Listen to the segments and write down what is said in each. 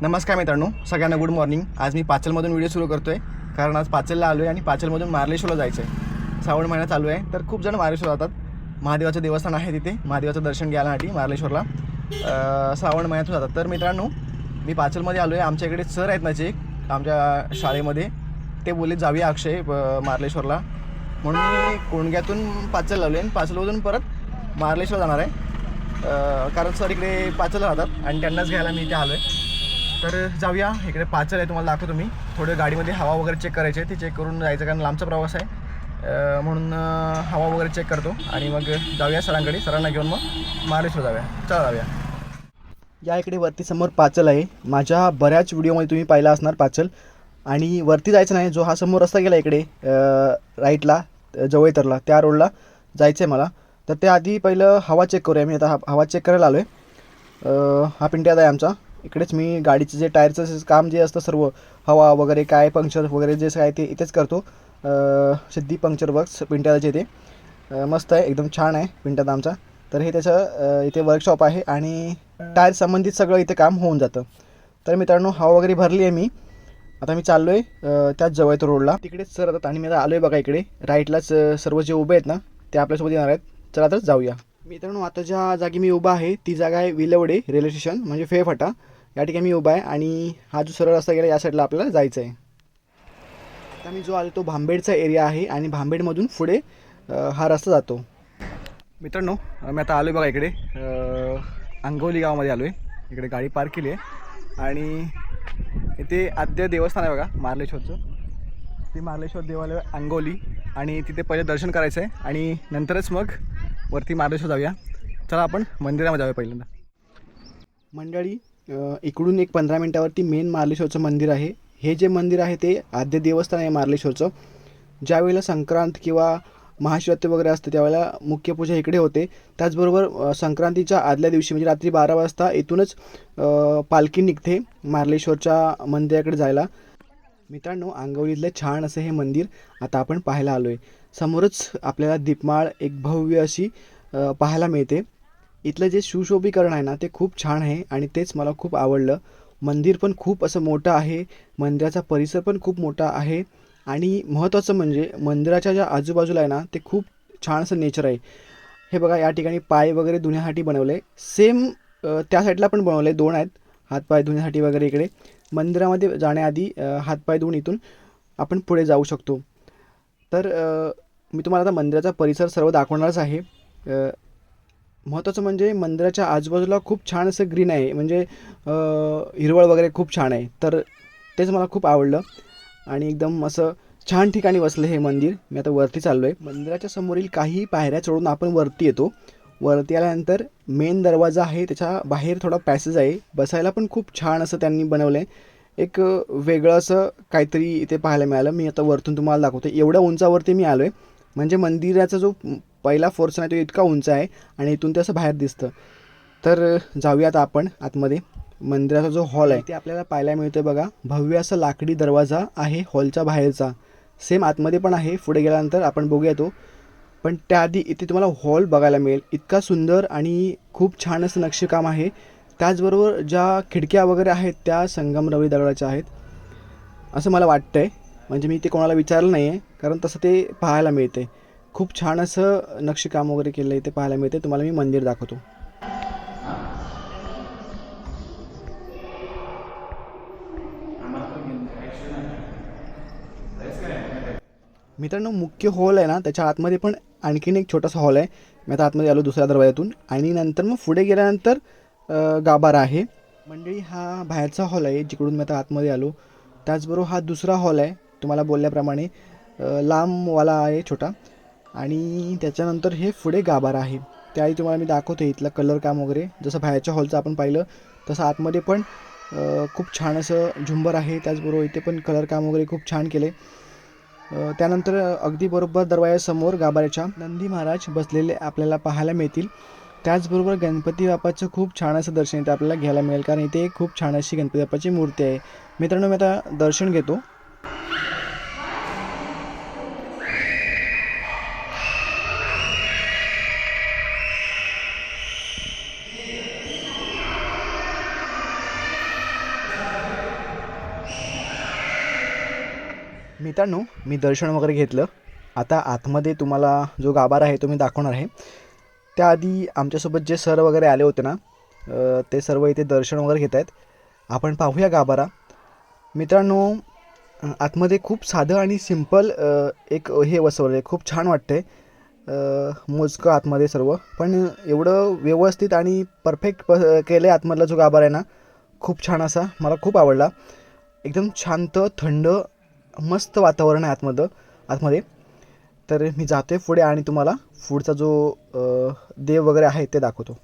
नमस्कार मित्रांनो सगळ्यांना गुड मॉर्निंग आज मी पाचलमधून व्हिडिओ सुरू करतो आहे कारण आज पाचलला आलो आहे आणि पाचलमधून मार्लेश्वरला जायचं आहे श्रावण महिना चालू आहे तर खूप जण मार्लेश्वर जातात. महादेवाचं देवस्थान आहे तिथे. महादेवाचं दर्शन घ्यायसाठी मार्लेश्वरला. श्रावण महिन्यातून जातात. तर मित्रांनो मी पाचलमध्ये आलो आहे आमच्या इकडे सर आहेत ना जे शाळेमध्ये ते बोलले जाऊया अक्षय मार्लेश्वरला. म्हणून मी कोणग्यातून पाचल लावले आणि पाचलमधून परत मार्लेश्वर जाणार आहे. कारण सर इकडे पाचल राहतात आणि त्यांनाच घ्यायला मी इथे आलो आहे तर जाऊया. इकडे पाचल आहे तुम्हाला दाखवतो मी. थोडं गाडीमध्ये हवा वगैरे चेक करायची आहे. ती चेक करून जायचं कारण लांबचा प्रवास आहे. म्हणून हवा वगैरे चेक करतो. आणि मग जाऊया सरांकडे. सरांना घेऊन मग महाराष्ट्र जाऊया. चला जाऊया. या इकडे वरती समोर पाचल आहे. माझ्या बऱ्याच व्हिडिओमध्ये तुम्ही पाहिला असणार पाचल. आणि वरती जायचं नाही जो हा समोर रस्ता गेला इकडे राईटला जवळतरला त्या रोडला जायचं आहे मला. तर त्या आधी पहिलं हवा चेक करूया. मी आता हवा चेक करायला आलो आहे हा पिंट्यात आहे आमचा. इकडेच मी गाडीचं जे टायरचं काम जे असतं सर्व हवा वगैरे काय पंक्चर वगैरे जे काय ते इथेच करतो. सिद्धी पंक्चर वर्क्स पिंट्याचे इथे मस्त आहे एकदम छान आहे पिंट्यात आमचा. तर हे त्याचं इथे वर्कशॉप आहे आणि टायर संबंधित सगळं इथे काम होऊन जातं. तर मित्रांनो हवा वगैरे भरली आहे मी. आता मी चाललो आहे त्याच जवळ तो रोडला. तिकडेच सर आता आणि मी आता आलो आहे बघा इकडे. राईटलाच सर्व जे उभे आहेत ना ते आपल्यासोबत येणार आहेत. चला तर जाऊया. मित्रांनो आता ज्या जागी मी उभा आहे ती जागा आहे विलवडे रेल्वे स्टेशन म्हणजे फेफाटा या ठिकाणी मी उभा आहे आणि हा जो सरळ रस्ता गेला या साईडला आपल्याला जायचं आहे आता मी जो आलो तो भांबेडचा एरिया आहे आणि भांबेडमधून पुढे हा रस्ता जातो. मित्रांनो मी आता आलो आहे बघा इकडे. अंगोली गावामध्ये आलो आहे इकडे गाडी पार्क केली आहे. आणि इथे आद्य देवस्थान आहे बघा मार्लेश्वरचं. ते मार्लेश्वर देवालय अंगोली आणि तिथे पहिले दर्शन करायचं आहे आणि नंतरच मग वरती मार्लेश्वर जाऊया. चला आपण मंदिरामध्ये जाऊया पहिल्यांदा. मंडळी इकडून एक पंधरा मिनटावरती मेन मार्लेश्वरचं मंदिर आहे. हे जे मंदिर आहे ते आद्य देवस्थान आहे मार्लेश्वरचं. ज्यावेळेला संक्रांत किंवा महाशिवरात्री वगैरे असते त्यावेळेला मुख्य पूजा इकडे होते. त्याचबरोबर संक्रांतीच्या आदल्या दिवशी म्हणजे रात्री बारा वाजता इथूनच पालखी निघते मार्लेश्वरच्या मंदिराकडे जायला. मित्रांनो आंगवलीतलं छान असं हे मंदिर आता आपण पाहायला आलो आहे समोरच आपल्याला दीपमाळ एक भव्य अशी पाहायला मिळते. इथलं जे सुशोभीकरण आहे ना ते खूप छान आहे आणि तेच मला खूप आवडलं. मंदिर पण खूप असं मोठं आहे मंदिराचा परिसर पण खूप मोठा आहे आणि महत्त्वाचं म्हणजे मंदिराच्या ज्या आजूबाजूला आहे ना ते खूप छान असं नेचर आहे. हे बघा या ठिकाणी पाय वगैरे धुण्यासाठी बनवलं. आहे सेम त्या साईडला पण बनवलं आहे दोन आहेत. हातपाय धुण्यासाठी वगैरे इकडे. मंदिरामध्ये जाण्याआधी हातपाय धुवून इथून आपण पुढे जाऊ शकतो. तर मी तुम्हाला आता मंदिराचा परिसर सर्व दाखवणारच आहे. महत्त्वाचं म्हणजे मंदिराच्या आजूबाजूला खूप छान असं ग्रीन आहे. म्हणजे हिरवळ वगैरे खूप छान आहे. तर तेच मला खूप आवडलं. आणि एकदम असं छान ठिकाणी बसलं हे मंदिर. मी आता वरती चाललो आहे मंदिराच्या समोरील काही पायऱ्या चढून आपण वरती येतो. वरती आल्यानंतर मेन दरवाजा आहे. त्याच्या बाहेर थोडा पॅसेज आहे. बसायला पण खूप छान असं त्यांनी बनवलं आहे एक वेगळं असं काहीतरी इथे पाहायला मिळालं. मी आता वरतून तुम्हाला दाखवतो एवढ्या उंचावरती मी आलो आहे म्हणजे मंदिराचा जो पहिला फोर्स आहे तो इतका उंच आहे आणि इथून ते असं बाहेर दिसतं. तर जाऊयात आपण आतमध्ये. मंदिराचा जो हॉल आहे ते आपल्याला पाहायला मिळतं बघा. भव्य असं लाकडी दरवाजा आहे हॉलच्या बाहेरचा. सेम आतमध्ये पण आहे. पुढे गेल्यानंतर आपण बघूया तो. पण त्याआधी इथे तुम्हाला हॉल बघायला मिळेल. इतका सुंदर आणि खूप छान असं नक्षीकाम आहे. त्याचबरोबर ज्या खिडक्या वगैरे आहेत त्या संगमरवरी दगडाच्या आहेत. असं मला वाटतं आहे म्हणजे मी ते कोणाला विचारलं नाही आहे कारण तसं ते पाहायला मिळते खूप छान असं नक्षीकाम वगैरे केलं आहे ते पाहायला मिळते तुम्हाला मी मंदिर दाखवतो. मित्रांनो मुख्य हॉल आहे ना त्याच्या आतमध्ये पण आणखीन एक छोटासा हॉल आहे. मी आता आतमध्ये आलो दुसऱ्या दरवाज्यातून. आणि नंतर मग पुढे गेल्यानंतर गाभारा आहे. मंडळी हा बाहेरचा हॉल आहे जिकडून मी आता आतमध्ये आलो. त्याचबरोबर हा दुसरा हॉल आहे तुम्हाला बोलल्याप्रमाणे. लांबवाला आहे छोटा. आणि त्याच्यानंतर हे पुढे गाभारा आहे. त्याही तुम्हाला मी दाखवतो इथलं कलर काम वगैरे. जसं बाहेरच्या हॉलचं आपण पाहिलं तसं आतमध्ये पण खूप छान असं झुंबर आहे. त्याचबरोबर इथे पण कलर काम वगैरे खूप छान केले त्यानंतर अगदी बरोबर दरवाजासमोर गाभाऱ्याच्या नंदी महाराज बसलेले आपल्याला पाहायला मिळतील. त्याचबरोबर गणपती बाप्पाचं खूप छान असं दर्शन इथे आपल्याला घ्यायला मिळेल. कारण इथे खूप छान अशी गणपती बाप्पाची मूर्ती आहे. मित्रांनो मी आता दर्शन घेतो. मित्रांनो मी दर्शन वगैरे घेतलं. आता आतमध्ये तुम्हाला जो गाभारा आहे तो मी दाखवणार आहे. त्याआधी आमच्यासोबत जे सर वगैरे आले होते ना ते सर्व इथे दर्शन वगैरे घेत आहेत. आपण पाहूया गाभारा. मित्रांनो आतमध्ये खूप साधं आणि सिंपल एक हे वसवलं आहे खूप छान वाटते मोजकं आतमध्ये सर्व. पण एवढं व्यवस्थित आणि परफेक्ट प केलं आहे आतमधला जो गाभारा आहे ना खूप छान असा. मला खूप आवडला. एकदम शांत थंड मस्त वातावरण आहे आतमध्ये आतमध्ये. तर मी जातो आहे पुढे आणि तुम्हाला पुढचा जो देव वगैरे आहे ते दाखवतो.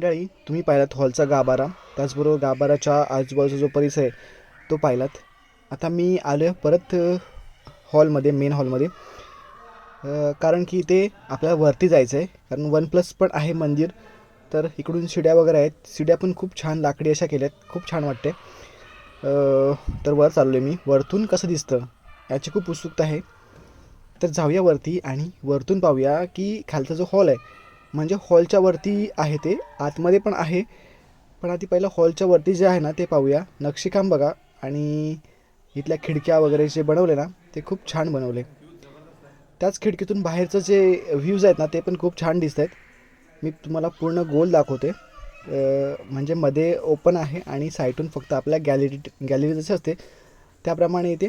मंडळी तुम्ही पाहिलात हॉलचा गाभारा. त्याचबरोबर गाभाराच्या आजूबाजूचा जो परिसर आहे तो पाहिलात. आता मी आलो आहे परत हॉलमध्ये मेन हॉलमध्ये. कारण की इथे आपल्याला वरती जायचं आहे कारण वन प्लस पण आहे मंदिर. तर इकडून शिड्या वगैरे आहेत. शिड्या पण खूप छान लाकडी अशा केल्या आहेत खूप छान वाटते तर वर चाललो आहे मी. वरतून कसं दिसतं याची खूप उत्सुकता आहे. तर जाऊया वरती आणि वरतून पाहूया की खालचा जो हॉल आहे म्हणजे हॉलच्या वरती आहे ते आतमध्ये पण आहे. पण आधी पहिलं हॉलच्या वरती जे आहे ना ते पाहूया. नक्षीकाम बघा. आणि इथल्या खिडक्या वगैरे जे बनवले ना ते खूप छान बनवले. त्याच खिडकीतून बाहेरचं जे व्ह्यूज आहेत ना ते पण खूप छान दिसत आहेत मी तुम्हाला पूर्ण गोल दाखवते. म्हणजे मध्ये ओपन आहे आणि साईटून फक्त आपल्या गॅलरी गॅलरी जसे असते त्याप्रमाणे इथे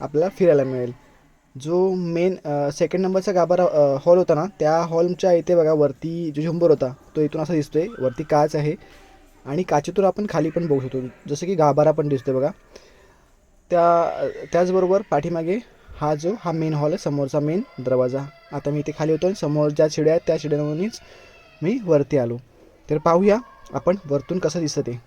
आपल्याला फिरायला मिळेल. जो मेन सेकंड नंबरचा गाभारा हॉल होता ना त्या हॉलच्या इथे बघा वरती जो झुंबर होता तो इथून असा दिसतोय. वरती काच आहे. आणि काचेतून आपण खाली पण बघू शकतो. जसं की गाभारा पण दिसतोय बघा. त्या त्याचबरोबर पाठीमागे हा जो हा मेन हॉल आहे समोरचा मेन दरवाजा. आता मी इथे खाली होतो आणि समोर ज्या शिड्या आहेत त्या शिड्यांवरूनच मी वरती आलो. तर पाहूया आपण वरतून कसं दिसतं ते.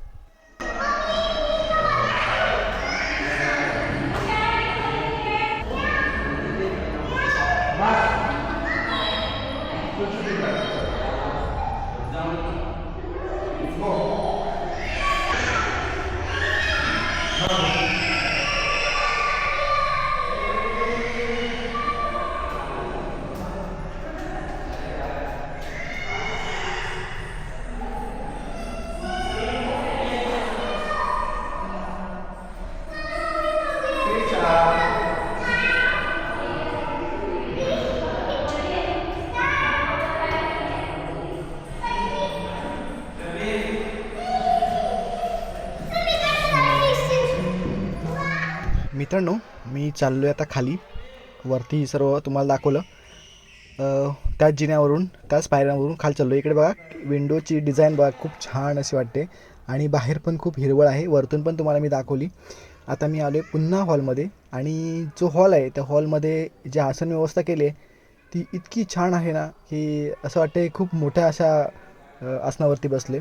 मित्रांनो मी चाललो आहे आता खाली. वरती सर्व तुम्हाला दाखवलं. त्याच जिन्यावरून त्याच पायऱ्यांवरून खाली चाललो इकडे बघा विंडोची डिझाईन बघा खूप छान अशी वाटते. आणि बाहेर पण खूप हिरवळ आहे. वरतून पण तुम्हाला मी दाखवली. आता मी आलो आहे पुन्हा हॉलमध्ये. आणि जो हॉल आहे त्या हॉलमध्ये जे आसन व्यवस्था केली आहे ती इतकी छान आहे ना की असं वाटते खूप मोठ्या अशा आसनावरती बसले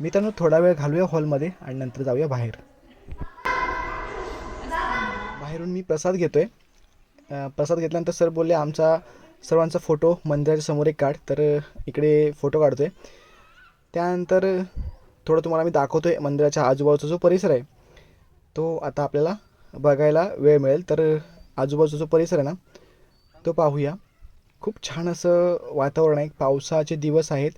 मित्रांनो थोडा वेळ घालूया हॉलमध्ये आणि नंतर जाऊया बाहेर. बाहेरून मी प्रसाद घेतोय. आहे प्रसाद घेतल्यानंतर सर बोलले आमचा सर्वांचा फोटो मंदिराच्या समोर एक काढ. तर इकडे फोटो काढतोय. त्यानंतर थोडं तुम्हाला मी दाखवतोय मंदिराच्या आजूबाजूचा जो परिसर आहे तो आता आपल्याला बघायला वेळ मिळेल. तर आजूबाजूचा जो परिसर आहे ना तो पाहूया. खूप छान असं वातावरण आहे. पावसाचे दिवस आहेत.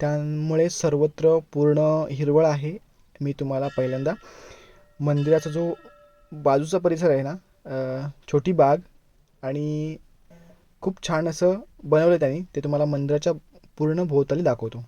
त्यामुळे सर्वत्र पूर्ण हिरवळ आहे. मी तुम्हाला पहिल्यांदा मंदिराचा जो बाजूचा परिसर आहे ना छोटी बाग आणि खूप छान असं बनवलं त्यांनी. ते तुम्हाला मंदिराच्या पूर्ण भोवताली दाखवतो.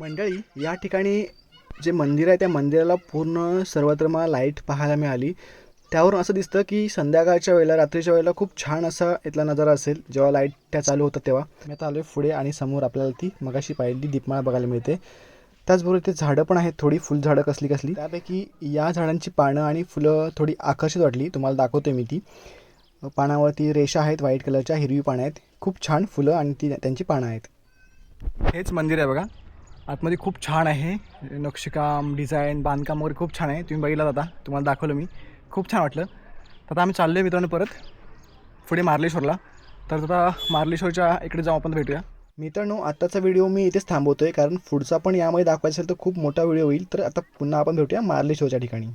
मंडळी या ठिकाणी जे मंदिर आहे त्या मंदिराला पूर्ण सर्वत्र मला लाइट पाहायला मिळाली. त्यावरून असं दिसतं की संध्याकाळच्या वेळेला रात्रीच्या वेळेला खूप छान असा इथला नजारा असेल जेव्हा लाइट त्या चालू होतात तेव्हा. मी आता आलो आहे पुढे आणि समोर आपल्याला ती मगाशी पाहिली दीपमाळा बघायला मिळते. त्याचबरोबर इथे झाडं पण आहेत थोडी फुलझाडं कसली कसली. त्यापैकी या झाडांची पानं आणि फुलं थोडी आकर्षित वाटली तुम्हाला दाखवते मी ती. पानावरती रेषा आहेत व्हाईट कलरच्या हिरवी पानं आहेत. खूप छान फुलं आणि ती त्यांची पानं आहेत. हेच मंदिर आहे बघा. आतमध्ये खूप छान आहे. नक्षीकाम डिझाईन बांधकाम वगैरे खूप छान आहे. तुम्ही बघितला दादा तुम्हाला दाखवलं मी. खूप छान वाटलं. तर आता आम्ही चाललो आहे मित्रांनो परत. पुढे मार्लेश्वरला. तर आता मार्लेश्वरच्या इकडे जाऊ आपण भेटूया. मित्रांनो आत्ताचा व्हिडिओ मी इथेच थांबवतो आहे कारण पुढचा पण यामध्ये दाखवायचा असेल तर खूप मोठा व्हिडिओ होईल. तर आता पुन्हा आपण भेटूया मार्लेश्वरच्या ठिकाणी.